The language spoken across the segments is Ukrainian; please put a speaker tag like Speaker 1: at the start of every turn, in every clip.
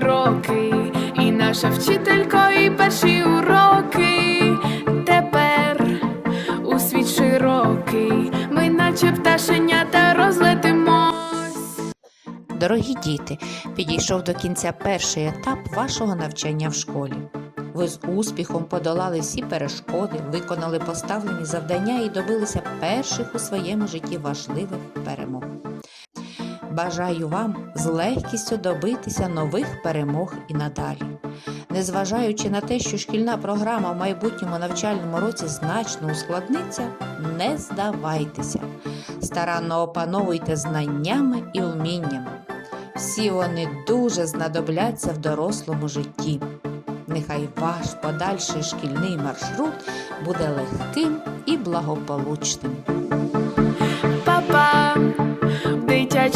Speaker 1: роки, і наша вчителько, і перші уроки. Тепер у світ широкий, ми наче пташенята розлетимось.
Speaker 2: Дорогі діти, підійшов до кінця перший етап вашого навчання в школі. Ви з успіхом подолали всі перешкоди, виконали поставлені завдання і добилися перших у своєму житті важливих перемог. Бажаю вам з легкістю добитися нових перемог і надалі. Незважаючи на те, що шкільна програма в майбутньому навчальному році значно ускладниться, не здавайтеся. Старанно опановуйте знаннями і вміннями. Всі вони дуже знадобляться в дорослому житті. Нехай ваш подальший шкільний маршрут буде легким і благополучним.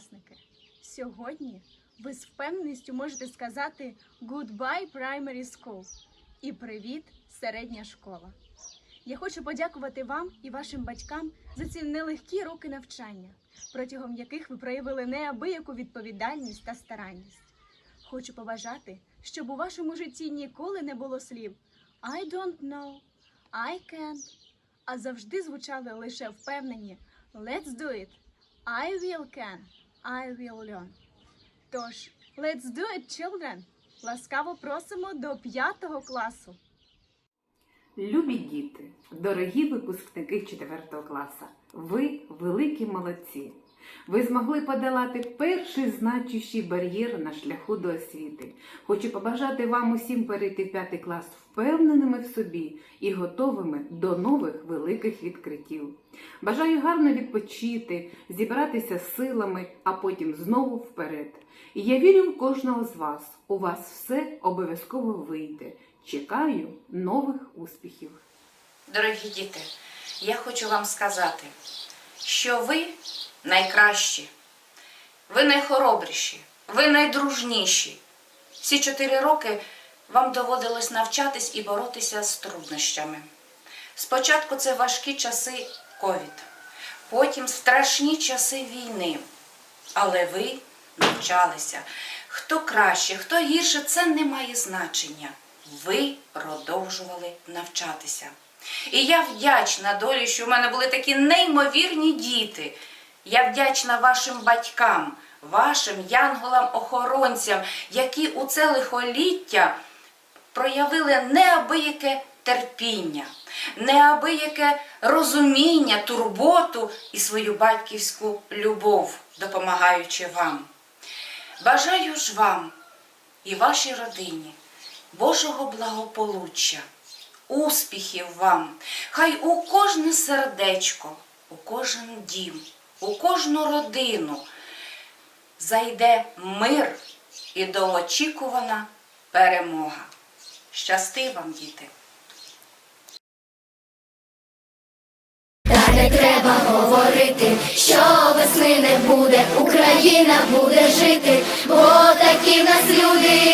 Speaker 3: четвертокласники, сьогодні ви з впевненістю можете сказати Goodbye Primary School і привіт, середня школа. Я хочу подякувати вам і вашим батькам за ці нелегкі роки навчання, протягом яких ви проявили неабияку відповідальність та старанність. Хочу побажати, щоб у вашому житті ніколи не було слів I don't know, I can't, а завжди звучали лише впевнені Let's do it. I will can, I will learn. Тож, let's do it, children! Ласкаво просимо до п'ятого класу.
Speaker 4: Любі діти, дорогі випускники 4 класу, ви великі молодці. Ви змогли подолати перший значущий бар'єр на шляху до освіти. Хочу побажати вам усім перейти в 5 клас впевненими в собі і готовими до нових великих відкриттів. Бажаю гарно відпочити, зібратися з силами, а потім знову вперед. І я вірю в кожного з вас. У вас все обов'язково вийде. Чекаю нових успіхів.
Speaker 2: Дорогі діти, я хочу вам сказати, що ви найкращі, ви найхоробріші, ви найдружніші. Всі чотири роки вам доводилось навчатись і боротися з труднощами. Спочатку це важкі часи ковід, потім страшні часи війни. Але ви навчалися. Хто краще, хто гірше, це не має значення. Ви продовжували навчатися. І я вдячна долі, що в мене були такі неймовірні діти. Я вдячна вашим батькам, вашим янголам-охоронцям, які у це лихоліття проявили неабияке терпіння, неабияке розуміння, турботу і свою батьківську любов, допомагаючи вам. Бажаю ж вам і вашій родині Божого благополуччя, успіхів вам. Хай у кожне сердечко, у кожен дім, у кожну родину зайде мир і довгоочікувана перемога. Щасти вам, діти!
Speaker 5: Та не треба говорити, що весни не буде, Україна буде жити, бо такі в нас люди